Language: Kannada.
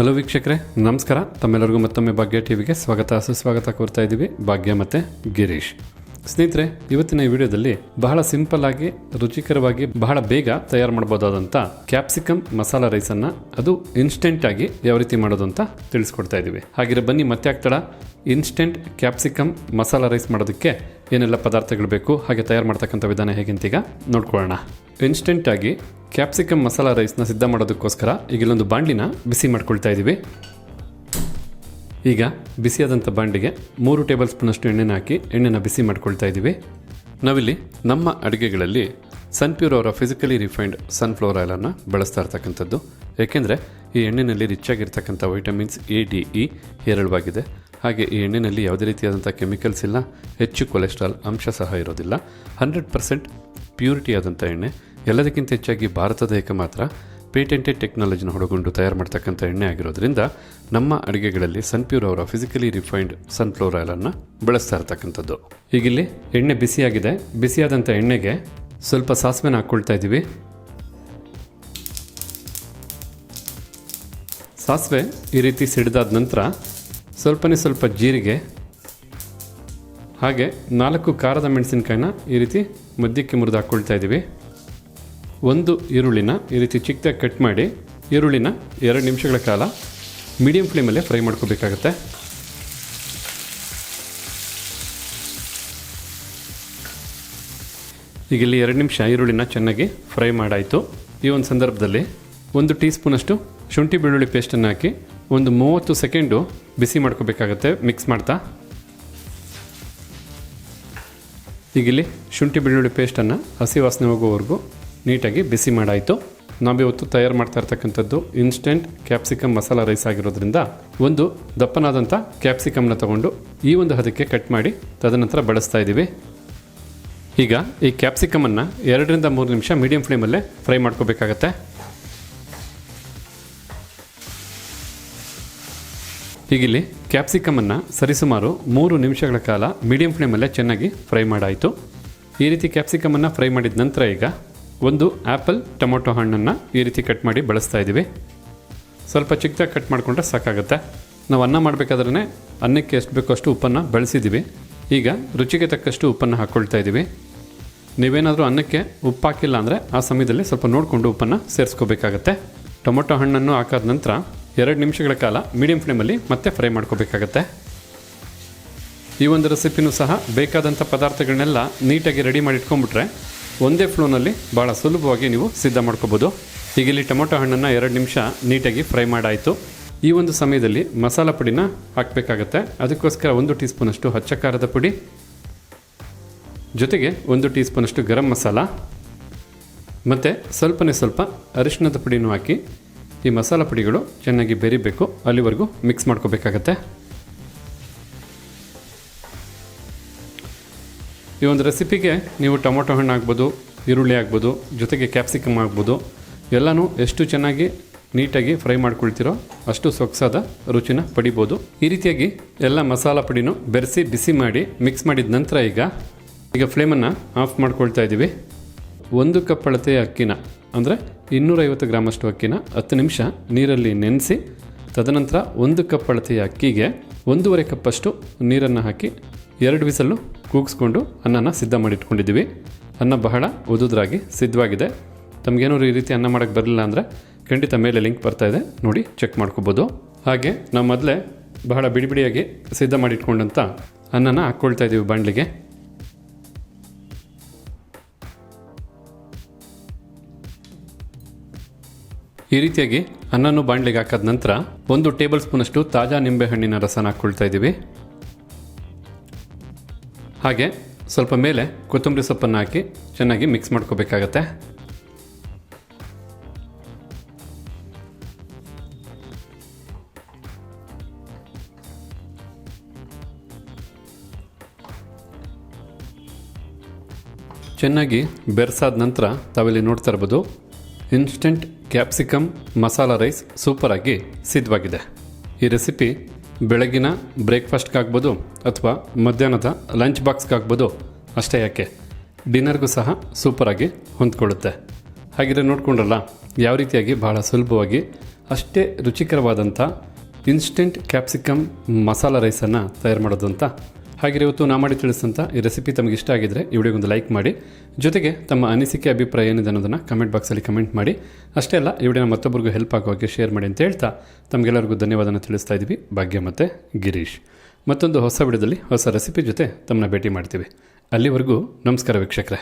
ಹಲೋ ವೀಕ್ಷಕರೇ, ನಮಸ್ಕಾರ. ತಮ್ಮೆಲ್ಲರಿಗೂ ಮತ್ತೊಮ್ಮೆ ಭಾಗ್ಯ ಟಿವಿಗೆ ಸ್ವಾಗತ, ಸುಸ್ವಾಗತ ಕೋರ್ತಾ ಇದ್ದೀವಿ ಭಾಗ್ಯ ಮತ್ತು ಗಿರೀಶ್. ಸ್ನೇಹಿತರೆ, ಇವತ್ತಿನ ಈ ವಿಡಿಯೋದಲ್ಲಿ ಬಹಳ ಸಿಂಪಲ್ ಆಗಿ, ರುಚಿಕರವಾಗಿ, ಬಹಳ ಬೇಗ ತಯಾರು ಮಾಡಬಹುದಾದಂಥ ಕ್ಯಾಪ್ಸಿಕಮ್ ಮಸಾಲ ರೈಸನ್ನು ಅದು ಇನ್ಸ್ಟೆಂಟ್ ಆಗಿ ಯಾವ ರೀತಿ ಮಾಡೋದು ಅಂತ ತಿಳಿಸ್ಕೊಡ್ತಾ ಇದ್ದೀವಿ. ಹಾಗಿರೋ ಬನ್ನಿ, ಮತ್ತೆ ಆಗ್ತಾಳ ಇನ್ಸ್ಟೆಂಟ್ ಕ್ಯಾಪ್ಸಿಕಮ್ ಮಸಾಲ ರೈಸ್ ಮಾಡೋದಕ್ಕೆ ಏನೆಲ್ಲ ಪದಾರ್ಥಗಳು ಬೇಕು, ಹಾಗೆ ತಯಾರು ಮಾಡ್ತಕ್ಕಂಥ ವಿಧಾನ ಹೇಗಂತ ಈಗ ನೋಡ್ಕೊಳ್ಳೋಣ ಇನ್ಸ್ಟೆಂಟಾಗಿ ಕ್ಯಾಪ್ಸಿಕಮ್ ಮಸಾಲ ರೈಸ್ನ ಸಿದ್ಧ ಮಾಡೋದಕ್ಕೋಸ್ಕರ ಈಗ ಇಲ್ಲೊಂದು ಬಾಂಡ್ಲಿನ ಬಿಸಿ ಮಾಡ್ಕೊಳ್ತಾ ಇದ್ದೀವಿ ಈಗ ಬಿಸಿಯಾದಂಥ ಬಾಂಡಿಗೆ ಮೂರು ಟೇಬಲ್ ಸ್ಪೂನಷ್ಟು ಎಣ್ಣೆನ ಹಾಕಿ ಎಣ್ಣೆನ ಬಿಸಿ ಮಾಡ್ಕೊಳ್ತಾ ಇದ್ದೀವಿ ನಾವಿಲ್ಲಿ ನಮ್ಮ ಅಡುಗೆಗಳಲ್ಲಿ ಸನ್ಪ್ಯೂರ್ ಅವರ ಫಿಸಿಕಲಿ ರಿಫೈನ್ಡ್ ಸನ್ಫ್ಲವರ್ ಆಯಿಲನ್ನು ಬಳಸ್ತಾ ಇರ್ತಕ್ಕಂಥದ್ದು. ಏಕೆಂದರೆ ಈ ಎಣ್ಣೆಯಲ್ಲಿ ರಿಚ್ ಆಗಿರ್ತಕ್ಕಂಥ ವೈಟಮಿನ್ಸ್ ಎ ಡಿ ಇ ಹೇರಳವಾಗಿದೆ. ಹಾಗೆ ಈ ಎಣ್ಣೆಯಲ್ಲಿ ಯಾವುದೇ ರೀತಿಯಾದಂಥ ಕೆಮಿಕಲ್ಸ್ ಇಲ್ಲ, ಹೆಚ್ಚು ಕೊಲೆಸ್ಟ್ರಾಲ್ ಅಂಶ ಸಹ ಇರೋದಿಲ್ಲ. ಹಂಡ್ರೆಡ್ ಪರ್ಸೆಂಟ್ ಪ್ಯೂರಿಟಿ ಆದಂಥ ಎಣ್ಣೆ. ಎಲ್ಲದಕ್ಕಿಂತ ಹೆಚ್ಚಾಗಿ ಭಾರತದ ಏಕ ಮಾತ್ರ ಪೇಟೆಂಟೆಡ್ ಟೆಕ್ನಾಲಜಿನ ಹೊಡಗೊಂಡು ತಯಾರು ಮಾಡ್ತಕ್ಕಂಥ ಎಣ್ಣೆ ಆಗಿರೋದ್ರಿಂದ ನಮ್ಮ ಅಡುಗೆಗಳಲ್ಲಿ ಸನ್ಪ್ಯೂರ್ ಅವರ ಫಿಸಿಕಲಿ ರಿಫೈನ್ಡ್ ಸನ್ಫ್ಲವರ್ ಆಯಿಲನ್ನು ಬಳಸ್ತಾ ಇರ್ತಕ್ಕಂಥದ್ದು. ಈಗಿಲ್ಲಿ ಎಣ್ಣೆ ಬಿಸಿಯಾಗಿದೆ. ಬಿಸಿಯಾದಂಥ ಎಣ್ಣೆಗೆ ಸ್ವಲ್ಪ ಸಾಸಿವೆನ ಹಾಕ್ಕೊಳ್ತಾ ಇದ್ದೀವಿ. ಸಾಸಿವೆ ಈ ರೀತಿ ಸಿಡಿದಾದ ನಂತರ ಸ್ವಲ್ಪನೇ ಸ್ವಲ್ಪ ಜೀರಿಗೆ, ಹಾಗೆ ನಾಲ್ಕು ಖಾರದ ಮೆಣಸಿನಕಾಯಿನ ಈ ರೀತಿ ಮಧ್ಯಕ್ಕೆ ಮುರಿದು ಹಾಕ್ಕೊಳ್ತಾ ಇದ್ದೀವಿ. ಒಂದು ಈರುಳ್ಳಿನ ಈ ರೀತಿ ಚಿಕ್ಕದಾಗಿ ಕಟ್ ಮಾಡಿ, ಈರುಳ್ಳಿನ ಎರಡು ನಿಮಿಷಗಳ ಕಾಲ ಮೀಡಿಯಂ ಫ್ಲೇಮಲ್ಲೇ ಫ್ರೈ ಮಾಡ್ಕೋಬೇಕಾಗತ್ತೆ. ಈಗ ಇಲ್ಲಿ ಎರಡು ನಿಮಿಷ ಈರುಳ್ಳಿನ ಚೆನ್ನಾಗಿ ಫ್ರೈ ಮಾಡಾಯಿತು. ಈ ಒಂದು ಸಂದರ್ಭದಲ್ಲಿ ಒಂದು ಟೀ ಸ್ಪೂನಷ್ಟು ಶುಂಠಿ ಬೆಳ್ಳುಳ್ಳಿ ಪೇಸ್ಟನ್ನು ಹಾಕಿ ಒಂದು ಮೂವತ್ತು ಸೆಕೆಂಡು ಬಿಸಿ ಮಾಡ್ಕೋಬೇಕಾಗತ್ತೆ ಮಿಕ್ಸ್ ಮಾಡ್ತಾ. ಈಗ ಇಲ್ಲಿ ಶುಂಠಿ ಬೆಳ್ಳುಳ್ಳಿ ಪೇಸ್ಟನ್ನು ಹಸಿ ವಾಸನೆ ಹೋಗುವವರೆಗೂ ನೀಟಾಗಿ ಬಿಸಿ ಮಾಡಾಯಿತು. ನಾವಿವತ್ತು ತಯಾರು ಮಾಡ್ತಾ ಇರ್ತಕ್ಕಂಥದ್ದು ಇನ್ಸ್ಟೆಂಟ್ ಕ್ಯಾಪ್ಸಿಕಮ್ ಮಸಾಲ ರೈಸ್ ಆಗಿರೋದ್ರಿಂದ ಒಂದು ದಪ್ಪನಾದಂಥ ಕ್ಯಾಪ್ಸಿಕಮ್ನ ತಗೊಂಡು ಈ ಒಂದು ಹದಕ್ಕೆ ಕಟ್ ಮಾಡಿ ತದನಂತರ ಬಳಸ್ತಾ ಇದ್ದೀವಿ. ಈಗ ಈ ಕ್ಯಾಪ್ಸಿಕಮನ್ನು ಎರಡರಿಂದ ಮೂರು ನಿಮಿಷ ಮೀಡಿಯಂ ಫ್ಲೇಮಲ್ಲೇ ಫ್ರೈ ಮಾಡ್ಕೋಬೇಕಾಗತ್ತೆ. ಹೀಗಿಲ್ಲಿ ಕ್ಯಾಪ್ಸಿಕಮನ್ನು ಸರಿಸುಮಾರು ಮೂರು ನಿಮಿಷಗಳ ಕಾಲ ಮೀಡಿಯಂ ಫ್ಲೇಮಲ್ಲೇ ಚೆನ್ನಾಗಿ ಫ್ರೈ ಮಾಡಾಯಿತು. ಈ ರೀತಿ ಕ್ಯಾಪ್ಸಿಕಮನ್ನು ಫ್ರೈ ಮಾಡಿದ ನಂತರ ಈಗ ಒಂದು ಆ್ಯಪಲ್ ಟೊಮೊಟೊ ಹಣ್ಣನ್ನು ಈ ರೀತಿ ಕಟ್ ಮಾಡಿ ಬಳಸ್ತಾ ಇದ್ದೀವಿ. ಸ್ವಲ್ಪ ಚಿಕ್ಕದಾಗಿ ಕಟ್ ಮಾಡಿಕೊಂಡ್ರೆ ಸಾಕಾಗುತ್ತೆ. ನಾವು ಅನ್ನ ಮಾಡಬೇಕಾದ್ರೆ ಅನ್ನಕ್ಕೆ ಎಷ್ಟು ಬೇಕೋ ಅಷ್ಟು ಉಪ್ಪನ್ನು ಬಳಸಿದ್ದೀವಿ. ಈಗ ರುಚಿಗೆ ತಕ್ಕಷ್ಟು ಉಪ್ಪನ್ನು ಹಾಕ್ಕೊಳ್ತಾ ಇದ್ದೀವಿ. ನೀವೇನಾದರೂ ಅನ್ನಕ್ಕೆ ಉಪ್ಪು ಹಾಕಿಲ್ಲ ಅಂದರೆ ಆ ಸಮಯದಲ್ಲಿ ಸ್ವಲ್ಪ ನೋಡಿಕೊಂಡು ಉಪ್ಪನ್ನು ಸೇರಿಸ್ಕೋಬೇಕಾಗತ್ತೆ. ಟೊಮೊಟೊ ಹಣ್ಣನ್ನು ಹಾಕಾದ ನಂತರ ಎರಡು ನಿಮಿಷಗಳ ಕಾಲ ಮೀಡಿಯಂ ಫ್ಲೇಮಲ್ಲಿ ಮತ್ತೆ ಫ್ರೈ ಮಾಡ್ಕೋಬೇಕಾಗತ್ತೆ. ಈ ಒಂದು ರೆಸಿಪಿನೂ ಸಹ ಬೇಕಾದಂಥ ಪದಾರ್ಥಗಳನ್ನೆಲ್ಲ ನೀಟಾಗಿ ರೆಡಿ ಮಾಡಿ ಇಟ್ಕೊಂಡ್ಬಿಟ್ರೆ ಒಂದೇ ಫ್ಲೋನಲ್ಲಿ ಭಾಳ ಸುಲಭವಾಗಿ ನೀವು ಸಿದ್ಧ ಮಾಡ್ಕೋಬೋದು. ಈಗ ಇಲ್ಲಿ ಟೊಮೊಟೊ ಹಣ್ಣನ್ನು ಎರಡು ನಿಮಿಷ ನೀಟಾಗಿ ಫ್ರೈ ಮಾಡಾಯಿತು. ಈ ಒಂದು ಸಮಯದಲ್ಲಿ ಮಸಾಲ ಪುಡಿನ ಹಾಕಬೇಕಾಗತ್ತೆ. ಅದಕ್ಕೋಸ್ಕರ ಒಂದು ಟೀ ಸ್ಪೂನಷ್ಟು ಹಚ್ಚ ಖಾರದ ಪುಡಿ. ಜೊತೆಗೆ ಒಂದು ಟೀ ಸ್ಪೂನಷ್ಟು ಗರಂ ಮಸಾಲ. ಮತ್ತು ಸ್ವಲ್ಪನೇ ಸ್ವಲ್ಪ ಅರಿಶಿಣದ ಪುಡಿನೂ ಹಾಕಿ. ಈ ಮಸಾಲ ಪುಡಿಗಳು ಚೆನ್ನಾಗಿ ಬೆರಿಬೇಕು. ಅಲ್ಲಿವರೆಗೂ ಮಿಕ್ಸ್ ಮಾಡ್ಕೋಬೇಕಾಗತ್ತೆ. ಈ ಒಂದು ರೆಸಿಪಿಗೆ ನೀವು ಟೊಮೊಟೊ ಹಣ್ಣು ಆಗ್ಬೋದು, ಈರುಳ್ಳಿ ಆಗ್ಬೋದು, ಜೊತೆಗೆ ಕ್ಯಾಪ್ಸಿಕಮ್ ಆಗ್ಬೋದು, ಎಲ್ಲನೂ ಎಷ್ಟು ಚೆನ್ನಾಗಿ ನೀಟಾಗಿ ಫ್ರೈ ಮಾಡ್ಕೊಳ್ತಿರೋ ಅಷ್ಟು ಸೊಗಸಾದ ರುಚಿನ ಪಡಿಬೋದು. ಈ ರೀತಿಯಾಗಿ ಎಲ್ಲ ಮಸಾಲ ಪುಡಿನೂ ಬೆರೆಸಿ, ಬಿಸಿ ಮಾಡಿ ಮಿಕ್ಸ್ ಮಾಡಿದ ನಂತರ ಈಗ ಈಗ ಫ್ಲೇಮನ್ನು ಆಫ್ ಮಾಡ್ಕೊಳ್ತಾ ಇದ್ದೀವಿ ಒಂದು ಕಪ್ ಅಳತೆಯ ಅಕ್ಕಿನ ಅಂದರೆ ಇನ್ನೂರೈವತ್ತು ಗ್ರಾಮಷ್ಟು ಅಕ್ಕಿನ ಹತ್ತು ನಿಮಿಷ ನೀರಲ್ಲಿ ನೆನೆಸಿ, ತದನಂತರ ಒಂದು ಕಪ್ ಅಳತೆಯ ಅಕ್ಕಿಗೆ ಒಂದೂವರೆ ಕಪ್ಪಷ್ಟು ನೀರನ್ನು ಹಾಕಿ ಎರಡು ವಿಸಲ್ಲು ಕೂಗಿಸ್ಕೊಂಡು ಅನ್ನನ ಸಿದ್ಧ ಮಾಡಿಟ್ಕೊಂಡಿದ್ದೀವಿ. ಅನ್ನ ಬಹಳ ಉದುದ್ರಾಗಿ ಸಿದ್ಧವಾಗಿದೆ. ತಮಗೇನಾದ್ರು ಈ ರೀತಿ ಅನ್ನ ಮಾಡೋಕ್ಕೆ ಬರಲಿಲ್ಲ ಅಂದರೆ ಖಂಡಿತ ಮೇಲೆ ಲಿಂಕ್ ಬರ್ತಾ ಇದೆ. ನೋಡಿ, ಚೆಕ್ ಮಾಡ್ಕೋಬೋದು. ಹಾಗೆ ನಾವು ಮೊದಲೇ ಬಹಳ ಬಿಡಿ ಬಿಡಿಯಾಗಿ ಸಿದ್ಧ ಮಾಡಿಟ್ಕೊಂಡಂಥ ಅನ್ನನ ಹಾಕ್ಕೊಳ್ತಾ ಇದ್ದೀವಿ ಬಾಣಲಿಗೆ. ಈ ರೀತಿಯಾಗಿ ಅನ್ನನ್ನು ಬಾಣಲಿಗೆ ಹಾಕಿದ ನಂತರ ಒಂದು ಟೇಬಲ್ ಸ್ಪೂನಷ್ಟು ತಾಜಾ ನಿಂಬೆಹಣ್ಣಿನ ರಸನ ಹಾಕ್ಕೊಳ್ತಾ ಇದ್ದೀವಿ. ಹಾಗೆ ಸ್ವಲ್ಪ ಮೇಲೆ ಕೊತ್ತಂಬರಿ ಸೊಪ್ಪನ್ನು ಹಾಕಿ ಚೆನ್ನಾಗಿ ಮಿಕ್ಸ್ ಮಾಡ್ಕೋಬೇಕಾಗತ್ತೆ. ಚೆನ್ನಾಗಿ ಬೆರೆಸಾದ ನಂತರ ತಾವಿಲ್ಲಿ ನೋಡ್ತಾ ಇರ್ಬೋದು ಇನ್ಸ್ಟೆಂಟ್ ಕ್ಯಾಪ್ಸಿಕಮ್ ಮಸಾಲ ರೈಸ್ ಸೂಪರಾಗಿ ಸಿದ್ಧವಾಗಿದೆ. ಈ ರೆಸಿಪಿ ಬೆಳಗಿನ ಬ್ರೇಕ್ಫಾಸ್ಟ್ಗಾಗ್ಬೋದು ಅಥವಾ ಮಧ್ಯಾಹ್ನದ ಲಂಚ್ ಬಾಕ್ಸ್ಗಾಗ್ಬೋದು ಅಷ್ಟೇ ಯಾಕೆ? ಡಿನ್ನರ್ಗೂ ಸಹ ಸೂಪರಾಗಿ ಹೊಂದ್ಕೊಳ್ಳುತ್ತೆ. ಹಾಗಿದ್ರೆ ನೋಡಿಕೊಂಡ್ರಲ್ಲ, ಯಾವ ರೀತಿಯಾಗಿ ಬಹಳ ಸುಲಭವಾಗಿ ಅಷ್ಟೇ ರುಚಿಕರವಾದಂಥ ಇನ್ಸ್ಟೆಂಟ್ ಕ್ಯಾಪ್ಸಿಕಮ್ ಮಸಾಲ ರೈಸನ್ನು ತಯಾರು ಮಾಡೋದು ಅಂತ ಹಾಗೆ ಇವತ್ತು ನಾ ಮಾಡಿ ತಿಳಿಸಿದಂಥ ಈ ರೆಸಿಪಿ ತಮಗೆ ಇಷ್ಟ ಆಗಿದ್ರೆ ಈ ವಿಡಿಯೋಗೊಂದು ಲೈಕ್ ಮಾಡಿ. ಜೊತೆಗೆ ತಮ್ಮ ಅನಿಸಿಕೆ, ಅಭಿಪ್ರಾಯ ಏನಿದೆ ಅನ್ನೋದನ್ನು ಕಮೆಂಟ್ ಬಾಕ್ಸಲ್ಲಿ ಕಮೆಂಟ್ ಮಾಡಿ. ಅಷ್ಟೇ ಅಲ್ಲ, ಈ ವಿಡಿಯೋನ ಮತ್ತೊಬ್ಬರಿಗೂ ಹೆಲ್ಪ್ ಆಗೋಕೆ ಶೇರ್ ಮಾಡಿ ಅಂತ ಹೇಳ್ತಾ ತಮಗೆಲ್ಲರಿಗೂ ಧನ್ಯವಾದನ ತಿಳಿಸ್ತಾ ಇದ್ದೀವಿ ಭಾಗ್ಯ ಮತ್ತು ಗಿರೀಶ್. ಮತ್ತೊಂದು ಹೊಸ ವಿಡಿಯೋದಲ್ಲಿ ಹೊಸ ರೆಸಿಪಿ ಜೊತೆ ತಮ್ಮನ್ನ ಭೇಟಿ ಮಾಡ್ತೀವಿ. ಅಲ್ಲಿವರೆಗೂ ನಮಸ್ಕಾರ ವೀಕ್ಷಕರೇ.